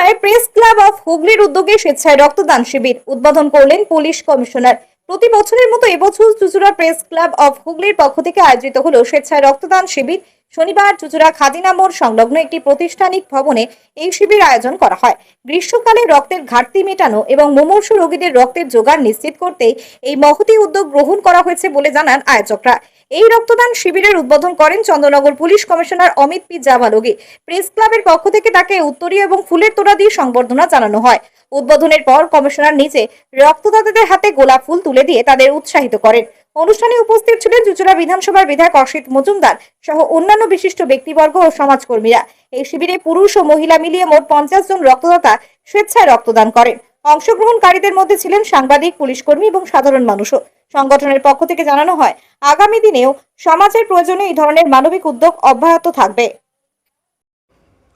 চুচুড়ায় press club of হুগলির উদ্যোগে স্বেচ্ছায় রক্তদান শিবির উদ্বোধন করলেন পুলিশ কমিশনার। প্রতি বছরের মতো এবছর চুচুড়া প্রেস ক্লাব অফ হুগলির পক্ষ থেকে আয়োজিত হলো স্বেচ্ছায় রক্তদান শিবির। শনিবার চুচুড়া খাদিনা মোড় সংলগ্ন একটি প্রতিষ্ঠানিক ভবনে এই শিবির আয়োজন করা হয়। গ্রীষ্মকালে রক্তের ঘাটতি মেটানো এবং মুমূর্ষু রোগীদের রক্তের জোগাড় নিশ্চিত করতে এই মহতি উদ্যোগ গ্রহণ করা হয়েছে বলে জানান আয়োজকরা। এই রক্তদান শিবিরের উদ্বোধন করেন Chandernagore police commissioner Amit P Javalogi press ক্লাবের পক্ষ থেকে তাকে উত্তরীয় এবং ফুলের তোড়া দিয়ে সংবর্ধনা জানানো হয়। উদ্বোধনের পর কমিশনার নিচে রক্তদাতাদের হাতে গোলাপ ফুল তুলে দিয়ে তাদের উৎসাহিত করেন। অনুষ্ঠানে উপস্থিত ছিলেন চুচুড়া বিধানসভার বিধায়ক অসিত মজুমদার সহ অন্যান্য বিশিষ্ট ব্যক্তিবর্গ ও সমাজকর্মীরা। এই শিবিরে পুরুষ ও মহিলা মিলিয়ে মোট পঞ্চাশ জন রক্তদাতা স্বেচ্ছায় রক্তদান করেন। অংশগ্রহণকারীদের মধ্যে ছিলেন সাংবাদিক, পুলিশকর্মী এবং সাধারণ মানুষও। সংগঠনের পক্ষ থেকে জানানো হয়, আগামী দিনেও সমাজের প্রয়োজনে এই ধরনের মানবিক উদ্যোগ অব্যাহত থাকবে।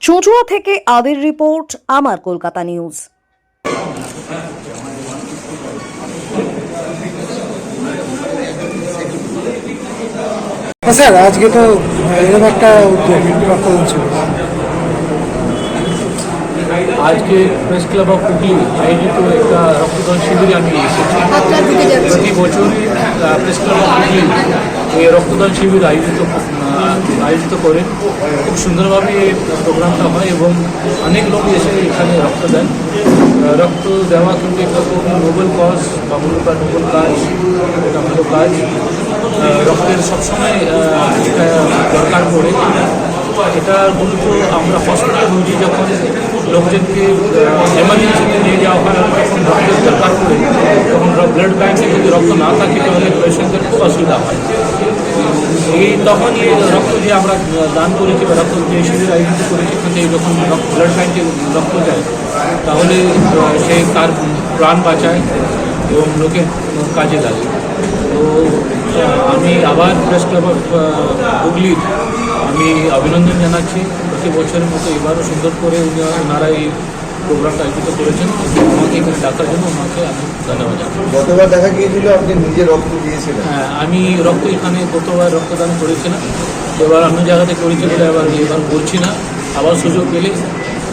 চুঁচুড়া থেকে আদির রিপোর্ট, আমার কলকাতা নিউজ। হ্যাঁ স্যার আজকে তো এরকম একটা উদ্যোগ রক্তদান ছিল আজকে প্রেস ক্লাব অফ হুগলি আয়োজিত একটা রক্তদান শিবিরে আমি এসেছি। প্রতি বছরই প্রেস ক্লাব অফ হুগলি এই রক্তদান শিবির আয়োজিত আয়োজিত করে। খুব সুন্দরভাবে এই প্রোগ্রামটা হয় এবং অনেক লোক এসে এখানে রক্ত দেন। রক্ত দেওয়া কিন্তু একটা খুব নোবেল কজ বা নোবেল কাজ এটা ভালো কাজ। রক্তের সবসময় দরকার পড়ে। এটা গুরুত্ব আমরা হসপিটাল রুগী যখন লোকজনকে এমার্জেন্সিতে নিয়ে যাওয়া হয়, তখন রক্তের দরকার পড়ে। তখন ব্লাড ব্যাঙ্কে যদি রক্ত না থাকে, তাহলে পেশেন্টদের খুব অসুবিধা হয়। এই তখন এই রক্ত যে আমরা দান করেছি বা রক্ত যে শিবির আয়োজিত করেছি এই যখন ব্লাড ব্যাঙ্কে রক্ত যায়, তাহলে সে তার প্রাণ বাঁচায় এবং লোকের কাজে লাগে। তো আমি আবার প্রেস ক্লাব অফ হুগলির আমি অভিনন্দন জানাচ্ছি। প্রতি বছরের মতো এবারও সুন্দর করে উনি ওনারা এই প্রোগ্রামটা আয়োজিত করেছেন। আমাকে এখানে ডাকার জন্য ওনাকে আমি ধন্যবাদ গতবার দেখা গিয়েছিল আপনি নিজে রক্ত দিয়েছিলেন। হ্যাঁ আমি রক্ত এখানে গতবার রক্তদান করেছিলাম। এবার অন্য জায়গাতে করেছি বলে এবার এবার করছি না। আবার সুযোগ পেলে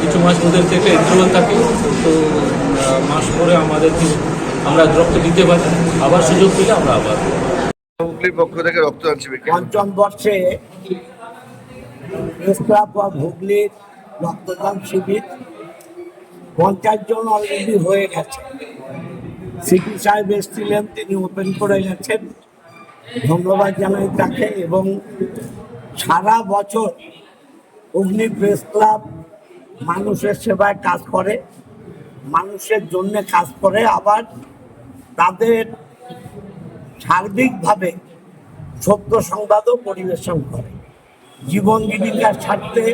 কিছু মাস ওদের থেকে ইন্টারভাল থাকে। তো মাস পরে আমাদেরকে আমরা রক্ত দিতে পারি। আবার সুযোগ পেলে আমরা আবার হুগলির পক্ষ থেকে রক্তদান শিবির পঞ্চম বর্ষে হুগলির রক্তদান শিবির পঞ্চাশ জন অলরেডি হয়ে গেছে। সিপি সাহেব এসেছিলেন, তিনি ওপেন করে গেছেন। ধন্যবাদ জানাই তাকে এবং সারা বছর অগ্নি প্রেস ক্লাব মানুষের সেবায় কাজ করে, মানুষের জন্য কাজ করে, আবার তাদের সার্বিকভাবে সত্য সংবাদও পরিবেশন করে। জীবন জীবিকার স্বার্থে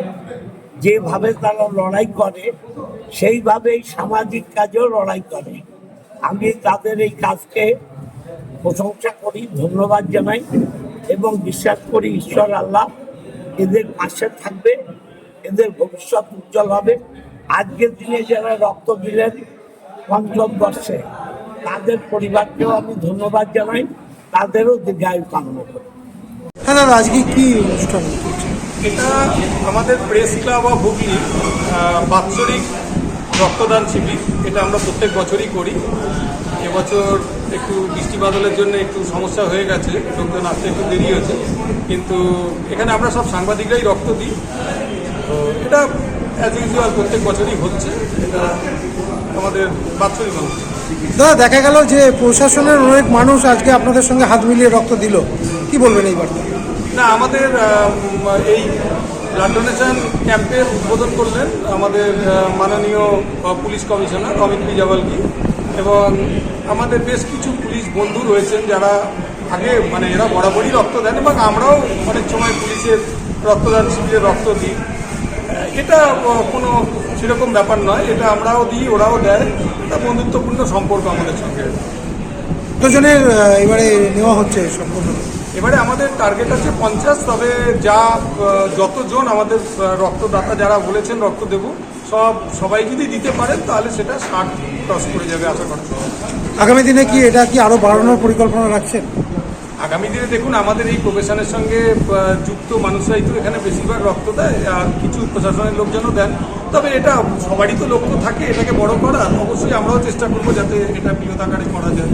যেভাবে তারা লড়াই করে, সেইভাবেই সামাজিক কাজেও লড়াই করে। আমি তাদের এই কাজকে প্রশংসা করি, ধন্যবাদ জানাই এবং বিশ্বাস করি ঈশ্বর আল্লাহ এদের পাশে থাকবে, এদের ভবিষ্যৎ উজ্জ্বল হবে। আজকের দিনে যারা রক্ত দিলেন, পঞ্চম বর্ষে তাদের পরিবারকেও আমি ধন্যবাদ জানাই তাদেরও দীর্ঘায়ু কামনা করি। হ্যাঁ দাদা আজকে কি অনুষ্ঠান এটা আমাদের প্রেস ক্লাব অফ হুগলি বাৎসরিক রক্তদান শিবির। এটা আমরা প্রত্যেক বছরই করি। এবছর একটু বৃষ্টি বাদলের জন্য একটু সমস্যা হয়ে গেছে লোকজন আসতে একটু দেরি হয়েছে। কিন্তু এখানে আমরা সব সাংবাদিকরাই রক্ত দিই। তো এটা অ্যাজ ইউজুয়াল প্রত্যেক বছরই হচ্ছে। এটা আমাদের বাৎসরিক দাদা দেখা গেল যে প্রশাসনের অনেক মানুষ আজকে আপনাদের সঙ্গে হাত মিলিয়ে রক্ত দিল। কি বলবেন এই বার্তা? না আমাদের এই ব্লাড ডোনেশন ক্যাম্পের উদ্বোধন করলেন আমাদের মাননীয় পুলিশ কমিশনার অমিত বিজাওয়ালকি এবং আমাদের বেশ কিছু পুলিশ বন্ধু রয়েছেন যারা আগে মানে এরা বরাবরই রক্ত দেন এবং আমরাও অনেক সময় পুলিশের রক্তদান শিবিরে রক্ত দিই। এটা কোনো সেরকম ব্যাপার নয়। এটা আমরাও দিই ওরাও দেয়। এটা বন্ধুত্বপূর্ণ সম্পর্ক আমাদের সঙ্গে। কতজনের এবারে নেওয়া হচ্ছে সম্পূর্ণ এবারে আমাদের টার্গেট আছে পঞ্চাশ তবে যা যতজন আমাদের রক্তদাতা যারা বলেছেন রক্ত দেব সব সবাই যদি দিতে পারেন তাহলে সেটা ষাট ক্রস করে যাবে আশা করা আগামী দিনে কি এটা কি আরও বাড়ানোর পরিকল্পনা রাখছেন? আগামী দিনে দেখুন, আমাদের এই প্রফেশনের সঙ্গে যুক্ত মানুষরাই তো এখানে বেশিরভাগ রক্ত দেয়, আর কিছু প্রশাসনের লোকজনও দেন। তবে এটা সবারই তো লক্ষ্য থাকে, এটাকে বড় করার অবশ্যই আমরাও চেষ্টা করব যাতে এটা বৃহৎ আকারে করা যায়।